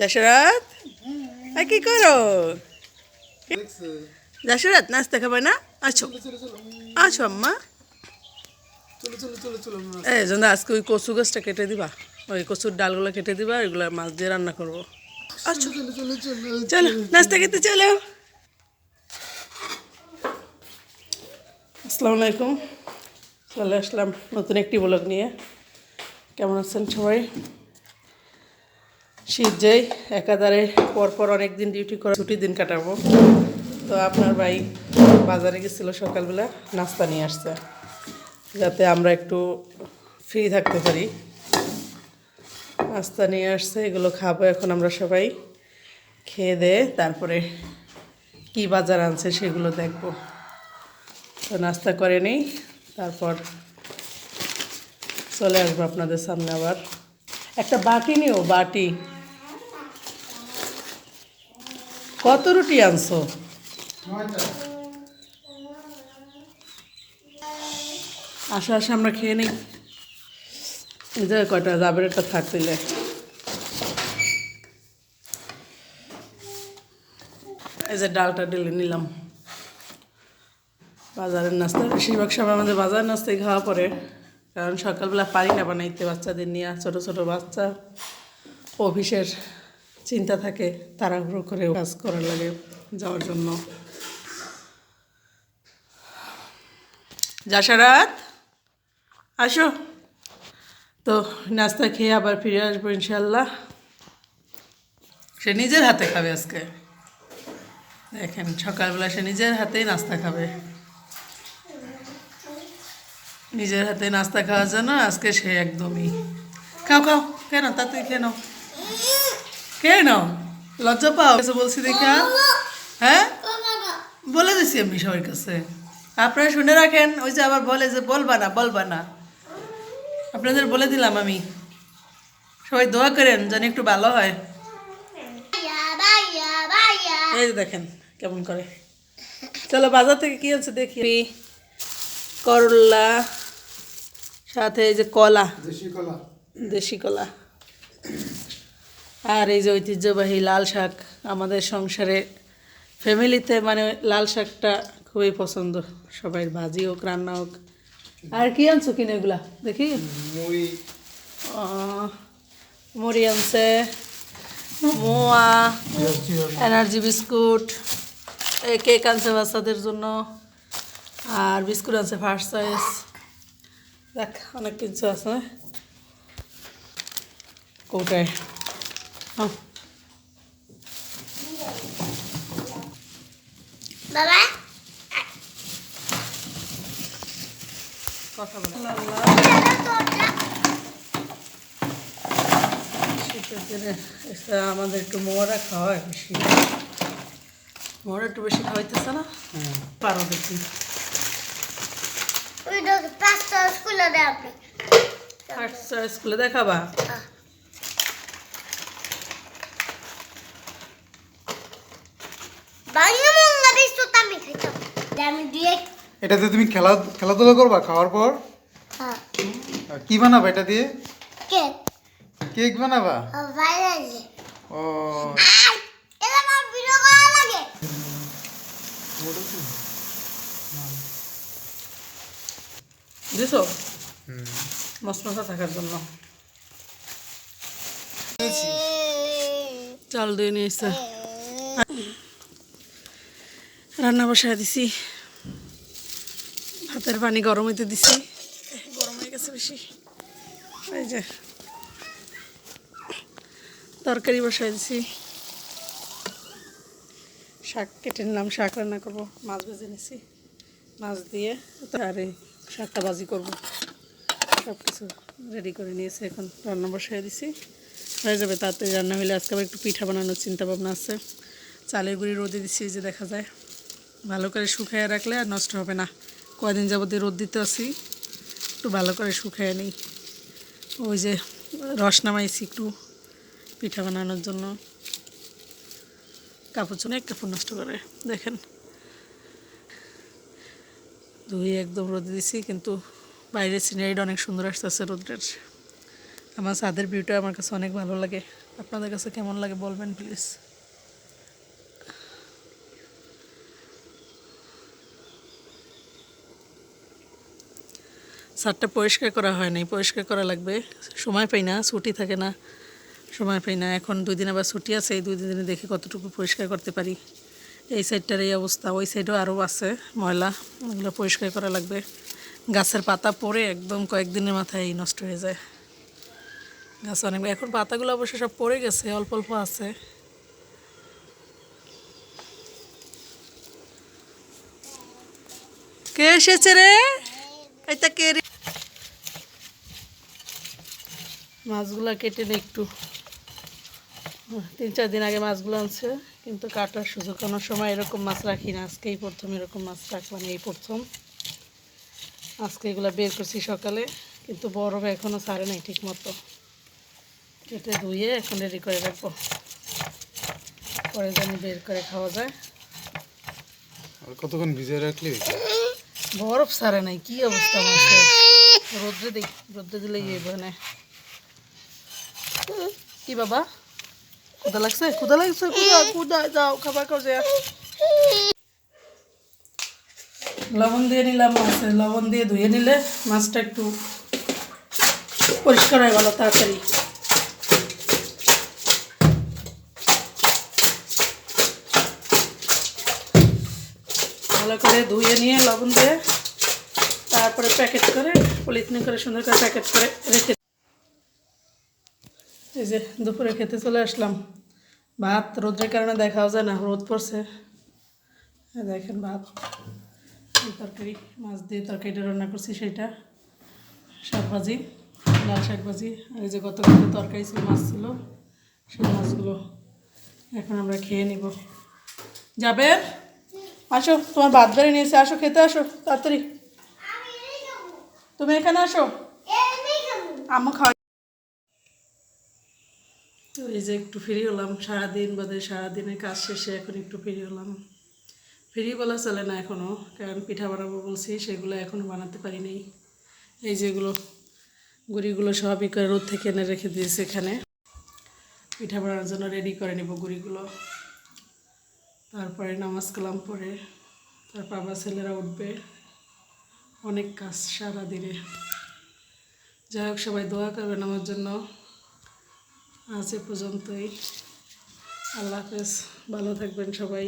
যশোরাত আর কি করো? যশোরাত নাস্তা খাবে না? আছো। আছো আম্মা। এই জন্য আজকে ওই কচু গাছটা কেটে দিবা। ওই কচুর ডালগুলো কেটে দিবা এগুলো মাছ দিয়ে রান্না করব। আচ্ছা চলো, নাস্তা খেতে চলো। আসসালামু আলাইকুম। চলে আসলাম নতুন একটি ব্লগ নিয়ে। কেমন আছেন সবাই? শীত যাই, একাধারে পরপর অনেক দিন ডিউটি করে, ছুটির দিন কাটাবো। তো আপনার ভাই বাজারে গেছিল সকালবেলা, নাস্তা নিয়ে আসছে। যাতে আমরা একটু ফ্রি থাকতে পারি। নাস্তা নিয়ে আসছে, এগুলো খাব এখন আমরা সবাই। খেয়ে দিয়ে তারপরে কি বাজার আনছে সেগুলো দেখব। তো নাস্তা করে নিই, তারপর চলে আসব আপনাদের সামনে আবার। একটা বাটি নিও, বাটি। কত রুটি আনছো? আসো আসো, আমরা খেয়ে নিই। যে কয়টা যাবের একটা থাকছিলে এই যে ডালটা ঢেলে নিলাম। বাজারের নাস্তা, বেশিরভাগ সময় আমাদের বাজারের নাস্তায় খাওয়া পড়ে। কারণ সকালবেলা পারি না বানাইতে, বাচ্চাদের নিয়ে, ছোটো ছোটো বাচ্চা, অফিসের চিন্তা থাকে, তাড়াহুড়ো করে কাজ করার লাগে যাওয়ার জন্য। যাসারাত আসো। তো নাস্তা খেয়ে আবার ফিরে আসব ইনশাল্লাহ সে নিজের হাতে খাবে আজকে। দেখেন, সকালবেলা সে নিজের হাতেই নাস্তা খাবে। নিজের হাতে নাস্তা খাওয়ার জন্য আজকে সে একদমই। খাও খাও কেন তা তুই কেন কেন লজ্জা পাও? কিছু বলছি দেখা হ্যাঁ? বলে দিছি আমি সবার কাছে। আপনারা শুনে রাখেন ওই যে আবার বলে যে বলবা না বলবা না। আপনাদের বলে দিলাম আমি। সবাই দোয়া করেন যেন একটু ভালো হয়। এই যে দেখেন কেমন করে। চলো বাজার থেকে কি আছে দেখি। করলা সাথে এই যে কলা। দেশি কলা। দেশি কলা। আর এই যে ঐতিহ্যবাহী লাল শাক আমাদের সংসারে ফ্যামিলিতে মানে লাল শাকটা খুবই পছন্দ। সবাই ভাজি হোক রান্না হোক। আর কি আনছো কিনে এগুলা? দেখি। মুড়ি। আনছে। মোয়া এনার্জি বিস্কুট এই কেক আনছে বাচ্চাদের জন্য। আর বিস্কুট আনছে ফার্স্ট চয়েস। দেখ অনেক কিছু আছে। কৌটায় বাবা। কথা বলে। শীতের দিনে আমাদের একটু মোড়া খাওয়া হয় বেশি। মোড়া একটু বেশি খাওয়াইতেছে না? পারো দেখি। স্কুলে দেখাবা বাংলা মঙ্গা বিস্কুট আমি খাইতাম আমি দিয়ে এটাতে তুমি খেলা খেলাধুলা করবা খাওয়ার পর? হ্যাঁ। কি বানাবা এটা দিয়ে? কে কেক বানাবা? ও এটা আমার ভিডিও করা লাগে। দিছো? মশমশা থাকার জন্য। চাল দিয়ে নিয়ে এসছে রান্না বসায় দিছি। ভাতের পানি গরম হইতে দিছি। গরম হয়ে গেছে বেশি। এই যে তরকারি বসায় দিছি। শাক কেটে নিলাম, শাক রান্না করব। মাছ ভেজে নিছি। মাছ দিয়ে আর এই শাকটা বাজি করব। সব কিছু রেডি করে নিয়েছি, এখন রান্না বসাই দিছি। হয়ে যাবে তাড়াতাড়ি রান্না হলে আজকে আবার একটু পিঠা বানানোর চিন্তা ভাবনা আছে। চালের গুঁড়ি রোদে এই যে দেখা যায়। ভালো করে শুকাইয়ে রাখলে আর নষ্ট হবে না। কয়দিন যাবতীয় রোদ দিতে আসি একটু ভালো করে শুকাইয়ে নিই। ওই যে রস নামাইছি একটু পিঠা বানানোর জন্য। কাপড় চুনে কাপড় নষ্ট করে, দেখেন। ধুয়ে একদম রোদে দিছি, কিন্তু বাইরের সিনারিটা অনেক সুন্দর আসতেছে রোদ্রের। আমার ছাদের ভিউটা আমার কাছে অনেক ভালো লাগে। আপনাদের কাছে কেমন লাগে বলবেন, প্লিজ। ছাদটা পরিষ্কার করা হয় নাই পরিষ্কার করা লাগবে। সময় পাই না, ছুটি থাকে না। সময় পাই না। এখন দুই দিন আবার ছুটি আছে, এই দুই দিনে দেখি কতটুকু পরিষ্কার করতে পারি। এই সাইডটার এই অবস্থা, ওই সাইডও আরও আছে ময়লা, ওগুলো পরিষ্কার করা লাগবে। গাছের পাতা পরে একদম কয়েকদিনের মাথায় নষ্ট হয়ে যায়। গাছ অনেক, এখন পাতাগুলো অবশ্য সব পড়ে গেছে, অল্প অল্প আছে। কে এসেছে রে? এটা কে রে মাছগুলো কেটে নে একটু। তিন চার দিন আগে মাছগুলো আনছে কিন্তু কাটার সুযোগ কোনো সময় এরকম মাছ রাখি না। আজকেই প্রথম এরকম মাছ রাখলাম এই প্রথম। আজকে এগুলো বের করছি সকালে কিন্তু বরফ এখনও ছাড়ে নাই ঠিক মতো কেটে ধুয়ে এখন রেডি করে রাখব। পরে যেন বের করে খাওয়া যায়। আর কতক্ষণ ভিজিয়ে রাখলি? বরফ ছাড়ে নাই কি অবস্থা মাছের? রোদ্রে দেখ রোদ্রে দিলে ইয়ে বনে কি বাবা? ক্ষুদা লাগছে? ক্ষুদা লাগছে? ক্ষুদা ক্ষুদা যাও, খাবার খাও যে লবণ দিয়ে নিলাম মাছে লবণ দিয়ে ধুয়ে নিলে মাছটা একটু পরিষ্কার হয়ে গেল, তাড়াতাড়ি। ভালো করে ধুয়ে নিয়ে লবণ দিয়ে তারপরে প্যাকেট করে, পলিথিন করে সুন্দর করে প্যাকেট করে রেখে এই যে দুপুরে খেতে চলে আসলাম। ভাত রোদের কারণে দেখাও যায় না রোদ পড়ছে। দেখেন ভাত। তরকারি মাছ দিয়ে তরকারিটা রান্না করছি সেটা। শাক ভাজি লাল শাক ভাজি। আর এই যে গত তরকারি ছিল মাছ ছিল সেই মাছগুলো এখন আমরা খেয়ে নিব। যাবে? আসো তোমার ভাত বেড়ে নিয়েছে আসো খেতে আসো তাড়াতাড়ি। তুমি এখানে আসো। আম্মু খাওয়া তো এই যে একটু ফ্রি হলাম, সারাদিন বাদে সারাদিনের কাজ শেষে এখন একটু ফ্রি হলাম। ফ্রি বলা চলে না এখনও কারণ পিঠা বানাবো বলছি, সেগুলো এখনও বানাতে পারি এই যেগুলো গুড়িগুলো সবই করে রোদ থেকে এনে রেখে দিয়েছে এখানে। পিঠা বানানোর জন্য রেডি করে নেব গুড়িগুলো। তারপরে নামাজ কালাম পরে তারপর আবার ছেলেরা উঠবে। অনেক কাজ সারা দিনে যাই হোক, সবাই দোয়া করবেন আমার জন্য। আজ এ পর্যন্তই। আল্লাহ হাফেজ। ভালো থাকবেন সবাই।